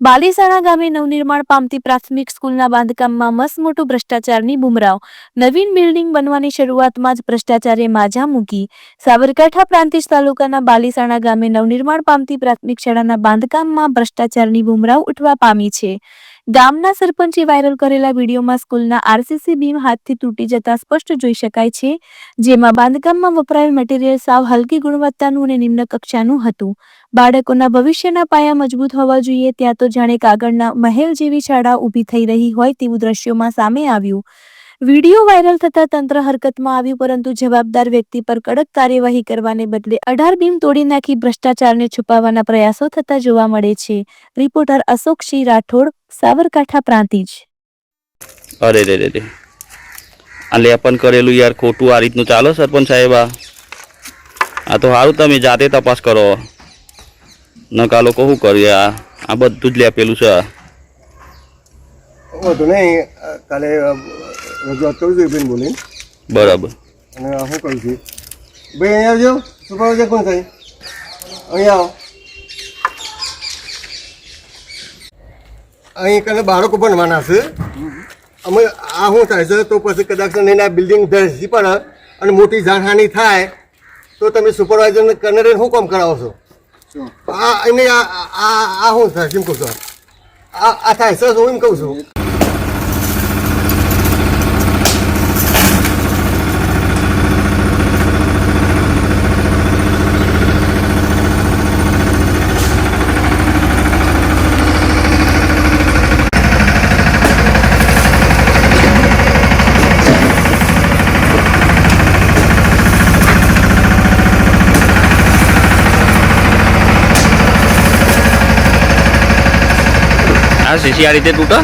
બાલીસાણા ગામે નવનિર્માણ પામતી પ્રાથમિક સ્કૂલના બાંધકામમાં મસમોટો ભ્રષ્ટાચારની બુમરાવ. નવીન બિલ્ડિંગ બનવાની શરૂઆતમાં જ ભ્રષ્ટાચારે માજા મૂકી. સાબરકાંઠા પ્રાંતિજ તાલુકાના બાલીસાણા ગામે નવનિર્માણ પામતી પ્રાથમિક શાળાના બાંધકામમાં ભ્રષ્ટાચારની બુમરાવ ઉઠવા પામી છે. ગામના સરપંચે વાયરલ કરેલા વિડીયોમાં સ્કૂલના આરસીસી બીમ હાથથી તૂટી જતા સ્પષ્ટ જોઈ શકાય છે, જેમાં બાંધકામમાં વપરાયેલ મટીરીયલ સાવ હલકી ગુણવત્તાનું અને નિમ્ન કક્ષાનું હતું. બાળકોના ભવિષ્યના પાયા મજબૂત હોવા જોઈએ, ત્યાં તો જાણે કાગળના મહેલ જેવી શાળા ઊભી થઈ રહી હોય તેવું દ્રશ્યોમાં સામે આવ્યું. વીડિયો વાયરલ થતા તંત્ર હરકતમાં આવ્યું, પરંતુ જવાબદાર વ્યક્તિ પર કડક કાર્યવાહી કરવાને બદલે અઢાર બીમ તોડી નાખી ભ્રષ્ટાચારને છુપાવવાના પ્રયાસો થતા જોવા મળે છે. રિપોર્ટર અશોકસિંહ રાઠોડ સાબરકાંઠા પ્રાંતિજ અરે રે રે રે. આ પણ કરેલું યાર ખોટું આ રીતનું ચાલો સરપંચ સાહેબ આ. આ તો સારું તમે જાતે તપાસ કરો. નકા લોકો શું કરીએ આ? આ બધું જ લેપેલું છે. વધુ નહીં. કાલે રજૂઆત કરું છું બેન બોલીને. બરાબર. અને શું કરું છું. ભાઈ અહીંયા જો સુપરવાઇઝર કોણ થાય? અહીંયા આવો. અહીં કને બાળકો ભણવાના છે. અમે આ શું થાય છે તો પછી કદાચ નહીં આ બિલ્ડિંગ ધસી પડે અને મોટી જાનહાની થાય તો તમે સુપરવાઇઝરને કને રહીને શું કામ કરાવો છો? આ એમને આ આ શું થાય કહું છું. આ આ થાય છે હું એમ કહું છું. આ શીશી આ રીતે તૂટા